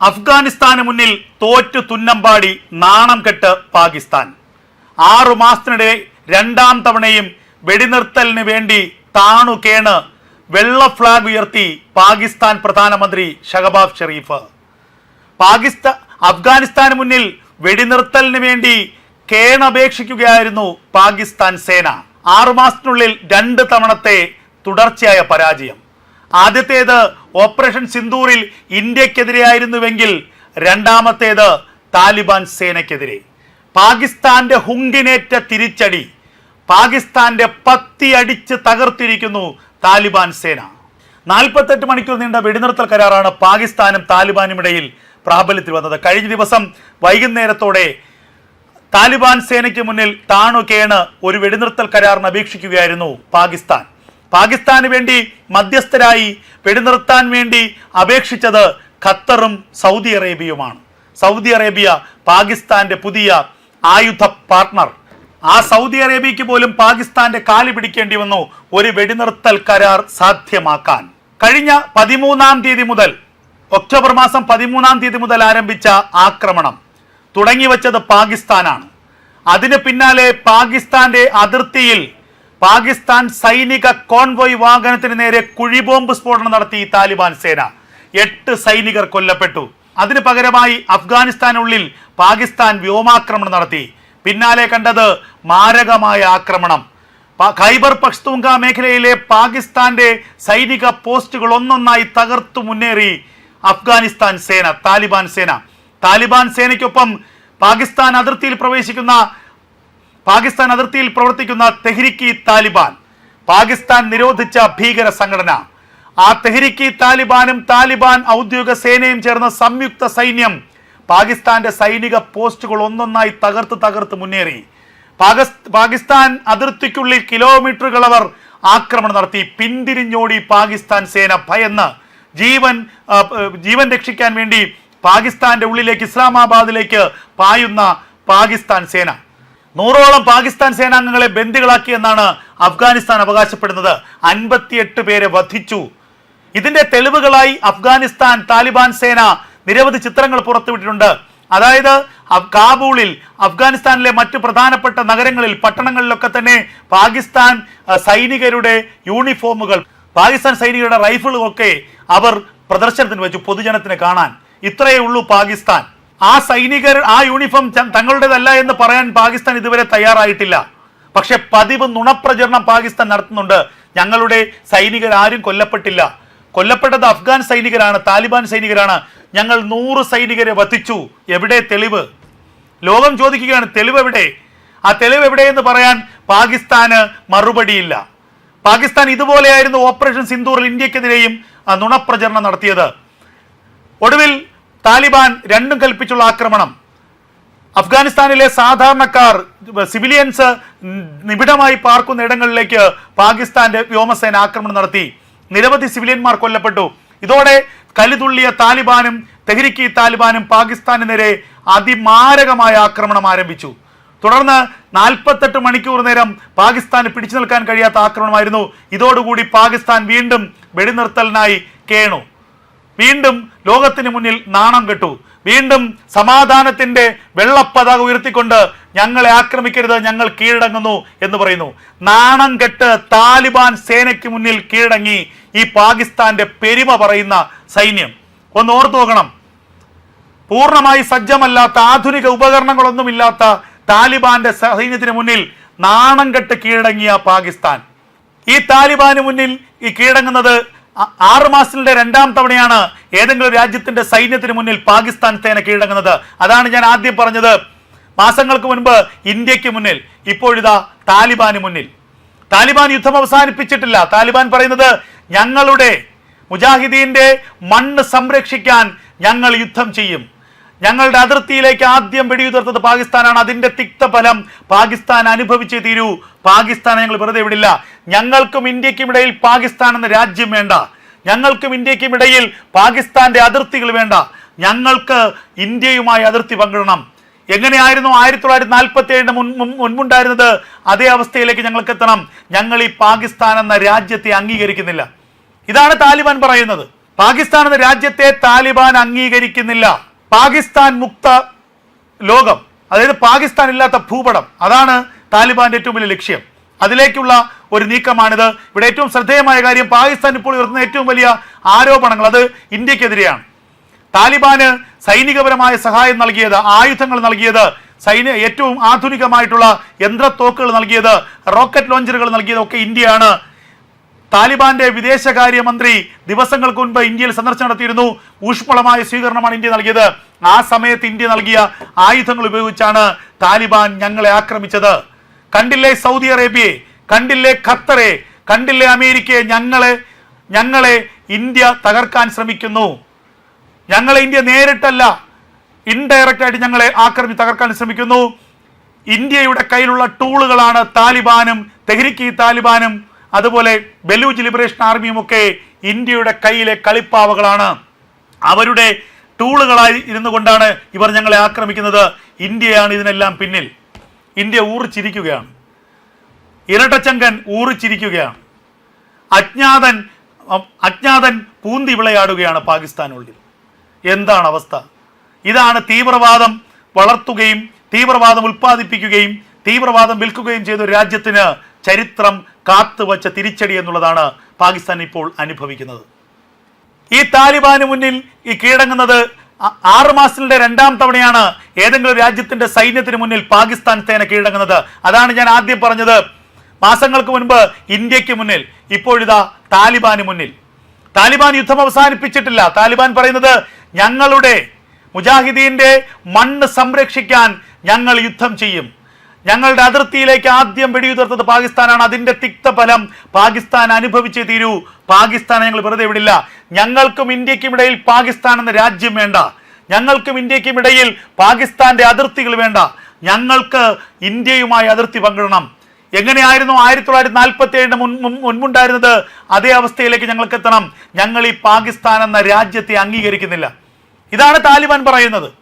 അഫ്ഗാനിസ്ഥാന് മുന്നിൽ തോറ്റു തുന്നമ്പാടി നാണം കെട്ട് പാകിസ്ഥാൻ. ആറു മാസത്തിനിടെ രണ്ടാം തവണയും വെടിനിർത്തലിന് വേണ്ടി താണു കേണ് വെള്ള ഫ്ലാഗ് ഉയർത്തി പാകിസ്ഥാൻ പ്രധാനമന്ത്രി ഷഹബാബ് ഷെറീഫ് പാകിസ്ഥാൻ അഫ്ഗാനിസ്ഥാന് മുന്നിൽ വെടിനിർത്തലിന് വേണ്ടി കേണപേക്ഷിക്കുകയായിരുന്നു പാകിസ്ഥാൻ സേന. ആറുമാസത്തിനുള്ളിൽ രണ്ട് തവണത്തെ തുടർച്ചയായ പരാജയം. ആദ്യത്തേത് ഓപ്പറേഷൻ സിന്ദൂറിൽ ഇന്ത്യക്കെതിരെയായിരുന്നുവെങ്കിൽ രണ്ടാമത്തേത് താലിബാൻ സേനയ്ക്കെതിരെ പാകിസ്ഥാന്റെ ഹുങ്കിനേറ്റ തിരിച്ചടി. പാകിസ്ഥാന്റെ പത്തി അടിച്ച് തകർത്തിരിക്കുന്നു താലിബാൻ സേന. നാൽപ്പത്തെട്ട് മണിക്കൂർ നീണ്ട വെടിനിർത്തൽ കരാറാണ് പാകിസ്ഥാനും താലിബാനും ഇടയിൽ പ്രാബല്യത്തിൽ വന്നത്. കഴിഞ്ഞ ദിവസം വൈകുന്നേരത്തോടെ താലിബാൻ സേനയ്ക്ക് മുന്നിൽ താണു കേണ് ഒരു വെടിനിർത്തൽ കരാറിന് അപേക്ഷിക്കുകയായിരുന്നു പാകിസ്ഥാൻ. പാകിസ്ഥാന് വേണ്ടി മധ്യസ്ഥരായി വെടിനിർത്താൻ വേണ്ടി അപേക്ഷിച്ചത് ഖത്തറും സൗദി അറേബ്യയുമാണ്. സൗദി അറേബ്യ പാകിസ്ഥാന്റെ പുതിയ ആയുധ പാർട്ണർ. ആ സൗദി അറേബ്യയ്ക്ക് പോലും പാകിസ്ഥാന്റെ കാലി പിടിക്കേണ്ടി വന്നു ഒരു വെടിനിർത്തൽ കരാർ സാധ്യമാക്കാൻ. കഴിഞ്ഞ പതിമൂന്നാം തീയതി മുതൽ ഒക്ടോബർ മാസം പതിമൂന്നാം തീയതി മുതൽ ആരംഭിച്ച ആക്രമണം തുടങ്ങിവെച്ചത് പാകിസ്ഥാനാണ്. അതിന് പിന്നാലെ പാകിസ്ഥാന്റെ അതിർത്തിയിൽ പാകിസ്ഥാൻ സൈനിക കോൺവോയ് വാഹനത്തിന് നേരെ കുഴിബോംബ് സ്ഫോടനം നടത്തി താലിബാൻ സേന. എട്ട് സൈനികർ കൊല്ലപ്പെട്ടു. അതിനു പകരമായി അഫ്ഗാനിസ്ഥാനുള്ളിൽ പാകിസ്ഥാൻ വ്യോമാക്രമണം നടത്തി. പിന്നാലെ കണ്ടത് മാരകമായ ആക്രമണം. ഖൈബർ പഷ്തൂങ്ക മേഖലയിലെ പാകിസ്ഥാന്റെ സൈനിക പോസ്റ്റുകൾ ഒന്നൊന്നായി തകർത്തു മുന്നേറി അഫ്ഗാനിസ്ഥാൻ സേന താലിബാൻ സേന. താലിബാൻ സേനയ്ക്കൊപ്പം പാകിസ്ഥാൻ അതിർത്തിയിൽ പ്രവേശിക്കുന്ന പാകിസ്ഥാൻ അതിർത്തിയിൽ പ്രവർത്തിക്കുന്ന തെഹ്രിക്കി താലിബാൻ. പാകിസ്ഥാൻ നിരോധിച്ച ഭീകര സംഘടന. ആ തെഹ്രിക്കി താലിബാനും താലിബാൻ ഔദ്യോഗിക സേനയും ചേർന്ന സംയുക്ത സൈന്യം പാകിസ്ഥാന്റെ സൈനിക പോസ്റ്റുകൾ ഒന്നൊന്നായി തകർത്ത് തകർത്ത് മുന്നേറി. പാകിസ്ഥാൻ അതിർത്തിക്കുള്ളിൽ കിലോമീറ്ററുകൾ അവർ ആക്രമണം നടത്തി. പിന്തിരിഞ്ഞോടി പാകിസ്ഥാൻ സേന ഭയന്ന് ജീവൻ ജീവൻ രക്ഷിക്കാൻ വേണ്ടി പാകിസ്ഥാന്റെ ഉള്ളിലേക്ക് ഇസ്ലാമാബാദിലേക്ക് പായുന്ന പാകിസ്ഥാൻ സേന. നൂറോളം പാകിസ്ഥാൻ സേനാംഗങ്ങളെ ബന്ദികളാക്കി എന്നാണ് അഫ്ഗാനിസ്ഥാൻ അവകാശപ്പെടുന്നത്. അൻപത്തിയെട്ട് പേരെ വധിച്ചു. ഇതിന്റെ തെളിവുകളായി അഫ്ഗാനിസ്ഥാൻ താലിബാൻ സേന നിരവധി ചിത്രങ്ങൾ പുറത്തുവിട്ടിട്ടുണ്ട്. അതായത് കാബൂളിൽ അഫ്ഗാനിസ്ഥാനിലെ മറ്റു പ്രധാനപ്പെട്ട നഗരങ്ങളിൽ പട്ടണങ്ങളിലൊക്കെ തന്നെ പാകിസ്ഥാൻ സൈനികരുടെ യൂണിഫോമുകൾ പാകിസ്ഥാൻ സൈനികരുടെ റൈഫിളുമൊക്കെ അവർ പ്രദർശനത്തിന് വെച്ചു പൊതുജനത്തിന് കാണാൻ. ഇത്രയേ ഉള്ളൂ പാകിസ്ഥാൻ. ആ സൈനികർ ആ യൂണിഫോം തങ്ങളുടേതല്ല എന്ന് പറയാൻ പാകിസ്ഥാൻ ഇതുവരെ തയ്യാറായിട്ടില്ല. പക്ഷെ പതിവ് നുണപ്രചരണം പാകിസ്ഥാൻ നടത്തുന്നുണ്ട്. ഞങ്ങളുടെ സൈനികർ ആരും കൊല്ലപ്പെട്ടില്ല. കൊല്ലപ്പെട്ടത് അഫ്ഗാൻ സൈനികരാണ് താലിബാൻ സൈനികരാണ്. ഞങ്ങൾ നൂറ് സൈനികരെ വധിച്ചു. എവിടെ തെളിവ്? ലോകം ചോദിക്കുകയാണ് തെളിവ് എവിടെ? ആ തെളിവ് എവിടെയെന്ന് പറയാൻ പാകിസ്ഥാന് മറുപടിയില്ല. പാകിസ്ഥാൻ ഇതുപോലെയായിരുന്നു ഓപ്പറേഷൻ സിന്ദൂറിൽ ഇന്ത്യക്കെതിരെയും നുണപ്രചരണം നടത്തിയത്. ഒടുവിൽ താലിബാൻ രണ്ടും കൽപ്പിച്ചുള്ള ആക്രമണം. അഫ്ഗാനിസ്ഥാനിലെ സാധാരണക്കാർ സിവിലിയൻസ് നിബിഡമായി പാർക്കുന്ന ഇടങ്ങളിലേക്ക് പാകിസ്ഥാന്റെ വ്യോമസേന ആക്രമണം നടത്തി. നിരവധി സിവിലിയന്മാർ കൊല്ലപ്പെട്ടു. ഇതോടെ കലിതുള്ളിയ താലിബാനും തെഹ്രിക്കി താലിബാനും പാകിസ്ഥാന് നേരെ അതിമാരകമായ ആക്രമണം ആരംഭിച്ചു. തുടർന്ന് നാൽപ്പത്തെട്ട് മണിക്കൂർ നേരം പാകിസ്ഥാന് പിടിച്ചു നിൽക്കാൻ കഴിയാത്ത ആക്രമണമായിരുന്നു. ഇതോടുകൂടി പാകിസ്ഥാൻ വീണ്ടും വെടിനിർത്തലിനായി കേണു. വീണ്ടും ലോകത്തിന് മുന്നിൽ നാണം കെട്ടു. വീണ്ടും സമാധാനത്തിന്റെ വെള്ളപ്പതാക ഉയർത്തിക്കൊണ്ട് ഞങ്ങളെ ആക്രമിക്കരുത് ഞങ്ങൾ കീഴടങ്ങുന്നു എന്ന് പറയുന്നു. നാണം കെട്ട് താലിബാൻ സേനയ്ക്ക് മുന്നിൽ കീഴടങ്ങി ഈ പാകിസ്ഥാന്റെ പെരുമ പറയുന്ന സൈന്യം. ഒന്ന് ഓർത്തു നോക്കണം. പൂർണമായി സജ്ജമല്ലാത്ത ആധുനിക ഉപകരണങ്ങളൊന്നുമില്ലാത്ത താലിബാന്റെ സൈന്യത്തിന് മുന്നിൽ നാണം കെട്ട് കീഴടങ്ങിയ പാകിസ്ഥാൻ. ഈ താലിബാന് മുന്നിൽ ഈ കീഴടങ്ങുന്നത് ആറ് മാസത്തിലെ രണ്ടാം തവണയാണ് ഏതെങ്കിലും രാജ്യത്തിന്റെ സൈന്യത്തിന് മുന്നിൽ പാകിസ്ഥാൻ സേന കീഴടങ്ങുന്നത്. അതാണ് ഞാൻ ആദ്യം പറഞ്ഞത്. മാസങ്ങൾക്ക് മുൻപ് ഇന്ത്യയ്ക്ക് മുന്നിൽ ഇപ്പോഴിതാ താലിബാന് മുന്നിൽ. താലിബാൻ യുദ്ധം അവസാനിപ്പിച്ചിട്ടില്ല. താലിബാൻ പറയുന്നത് ഞങ്ങളുടെ മുജാഹിദീന്റെ മണ്ണ് സംരക്ഷിക്കാൻ ഞങ്ങൾ യുദ്ധം ചെയ്യും. ഞങ്ങളുടെ അതിർത്തിയിലേക്ക് ആദ്യം വെടിയുതിർത്തത് പാകിസ്ഥാനാണ്. അതിന്റെ തിക്തഫലം പാകിസ്ഥാൻ അനുഭവിച്ചേ തീരൂ. പാകിസ്ഥാനെ ഞങ്ങൾ വെറുതെ വിടില്ല. ഞങ്ങൾക്കും ഇന്ത്യക്കും ഇടയിൽ പാകിസ്ഥാൻ എന്ന രാജ്യം വേണ്ട. ഞങ്ങൾക്കും ഇന്ത്യക്കും ഇടയിൽ പാകിസ്ഥാന്റെ അതിർത്തികൾ വേണ്ട. ഞങ്ങൾക്ക് ഇന്ത്യയുമായി അതിർത്തി പങ്കിടണം. എങ്ങനെയായിരുന്നു ആയിരത്തി തൊള്ളായിരത്തി നാൽപ്പത്തി ഏഴിന് മുൻ മുൻ- മുൻപുണ്ടായിരുന്നത്? അതേ അവസ്ഥയിലേക്ക് ഞങ്ങൾക്ക് എത്തണം. ഞങ്ങൾ ഈ പാകിസ്ഥാൻ എന്ന രാജ്യത്തെ അംഗീകരിക്കുന്നില്ല. ഇതാണ് താലിബാൻ പറയുന്നത്. പാകിസ്ഥാൻ എന്ന രാജ്യത്തെ താലിബാൻ അംഗീകരിക്കുന്നില്ല. പാകിസ്ഥാൻ മുക്ത ലോകം അതായത് പാകിസ്ഥാൻ ഇല്ലാത്ത ഭൂപടം അതാണ് താലിബാന്റെ ഏറ്റവും വലിയ ലക്ഷ്യം. അതിലേക്കുള്ള ഒരു നീക്കമാണിത്. ഇവിടെ ഏറ്റവും ശ്രദ്ധേയമായ കാര്യം പാകിസ്ഥാൻ ഇപ്പോൾ ഉയർത്തുന്ന ഏറ്റവും വലിയ ആരോപണങ്ങൾ അത് ഇന്ത്യക്കെതിരെയാണ്. താലിബാന് സൈനികപരമായ സഹായം നൽകിയത് ആയുധങ്ങൾ നൽകിയത് സൈന്യ ഏറ്റവും ആധുനികമായിട്ടുള്ള യന്ത്രത്തോക്കുകൾ നൽകിയത് റോക്കറ്റ് ലോഞ്ചറുകൾ നൽകിയത് ഒക്കെ ഇന്ത്യയാണ്. താലിബാന്റെ വിദേശകാര്യമന്ത്രി ദിവസങ്ങൾക്ക് മുൻപ് ഇന്ത്യയിൽ സന്ദർശനം നടത്തിയിരുന്നു. ഊഷ്മളമായ സ്വീകരണമാണ് ഇന്ത്യ നൽകിയത്. ആ സമയത്ത് ഇന്ത്യ നൽകിയ ആയുധങ്ങൾ ഉപയോഗിച്ചാണ് താലിബാൻ ഞങ്ങളെ ആക്രമിച്ചത്. കണ്ടില്ലേ സൗദി അറേബ്യയെ? കണ്ടില്ലേ ഖത്തറെ? കണ്ടില്ലേ അമേരിക്കയെ? ഞങ്ങളെ ഞങ്ങളെ ഇന്ത്യ തകർക്കാൻ ശ്രമിക്കുന്നു. ഞങ്ങളെ ഇന്ത്യ നേരിട്ടല്ല ഇൻഡയറക്റ്റ് ആയിട്ട് ഞങ്ങളെ ആക്രമിച്ച് തകർക്കാൻ ശ്രമിക്കുന്നു. ഇന്ത്യയുടെ കയ്യിലുള്ള ടൂളുകളാണ് താലിബാനും തെഹ്രിക്ക് താലിബാനും അതുപോലെ ബലൂച്ച് ലിബറേഷൻ ആർമിയും ഒക്കെ ഇന്ത്യയുടെ കയ്യിലെ കളിപ്പാവകളാണ്. അവരുടെ ടൂളുകളായി ഇരുന്നു കൊണ്ടാണ് ഇവർ ഞങ്ങളെ ആക്രമിക്കുന്നത്. ഇന്ത്യയാണ് ഇതിനെല്ലാം പിന്നിൽ. ഇന്ത്യ ഊറിച്ചിരിക്കുകയാണ്. ഇരട്ടച്ചങ്കൻ ഊറിച്ചിരിക്കുകയാണ്. അജ്ഞാതൻ അജ്ഞാതൻ പൂന്തി വിളയാടുകയാണ് പാകിസ്ഥാനുള്ളിൽ. എന്താണ് അവസ്ഥ? ഇതാണ് തീവ്രവാദം വളർത്തുകയും തീവ്രവാദം ഉൽപ്പാദിപ്പിക്കുകയും തീവ്രവാദം വിൽക്കുകയും ചെയ്ത രാജ്യത്തിന് ചരിത്രം കാത്തുവച്ച തിരിച്ചടി എന്നുള്ളതാണ് പാകിസ്ഥാൻ ഇപ്പോൾ അനുഭവിക്കുന്നത്. ഈ താലിബാന് മുന്നിൽ ഈ കീഴടങ്ങുന്നത് ആറ് മാസത്തിലെ രണ്ടാം തവണയാണ് ഏതെങ്കിലും രാജ്യത്തിന്റെ സൈന്യത്തിന് മുന്നിൽ പാകിസ്ഥാൻ സേന കീഴടങ്ങുന്നത്. അതാണ് ഞാൻ ആദ്യം പറഞ്ഞത്. മാസങ്ങൾക്ക് മുൻപ് ഇന്ത്യയ്ക്ക് മുന്നിൽ ഇപ്പോഴിതാ താലിബാന് മുന്നിൽ. താലിബാൻ യുദ്ധം അവസാനിപ്പിച്ചിട്ടില്ല. താലിബാൻ പറയുന്നത് ഞങ്ങളുടെ മുജാഹിദീന്റെ മണ്ണ് സംരക്ഷിക്കാൻ ഞങ്ങൾ യുദ്ധം ചെയ്യും. ഞങ്ങളുടെ അതിർത്തിയിലേക്ക് ആദ്യം വെടിയുതിർത്തത് പാകിസ്ഥാനാണ്. അതിന്റെ തിക്തഫലം പാകിസ്ഥാൻ അനുഭവിച്ചേ തീരൂ. പാകിസ്ഥാനെ ഞങ്ങൾ വെറുതെ വിടില്ല. ഞങ്ങൾക്കും ഇന്ത്യക്കും ഇടയിൽ പാകിസ്ഥാൻ എന്ന രാജ്യം വേണ്ട. ഞങ്ങൾക്കും ഇന്ത്യക്കും ഇടയിൽ പാകിസ്ഥാന്റെ അതിർത്തികൾ വേണ്ട. ഞങ്ങൾക്ക് ഇന്ത്യയുമായി അതിർത്തി പങ്കിടണം. എങ്ങനെയായിരുന്നു ആയിരത്തി തൊള്ളായിരത്തി നാൽപ്പത്തി ഏഴിന് മുൻ മുൻ- മുൻപുണ്ടായിരുന്നത്? അതേ അവസ്ഥയിലേക്ക് ഞങ്ങൾക്ക് എത്തണം. ഞങ്ങൾ ഈ പാകിസ്ഥാൻ എന്ന രാജ്യത്തെ അംഗീകരിക്കുന്നില്ല. ഇതാണ് താലിബാൻ പറയുന്നത്.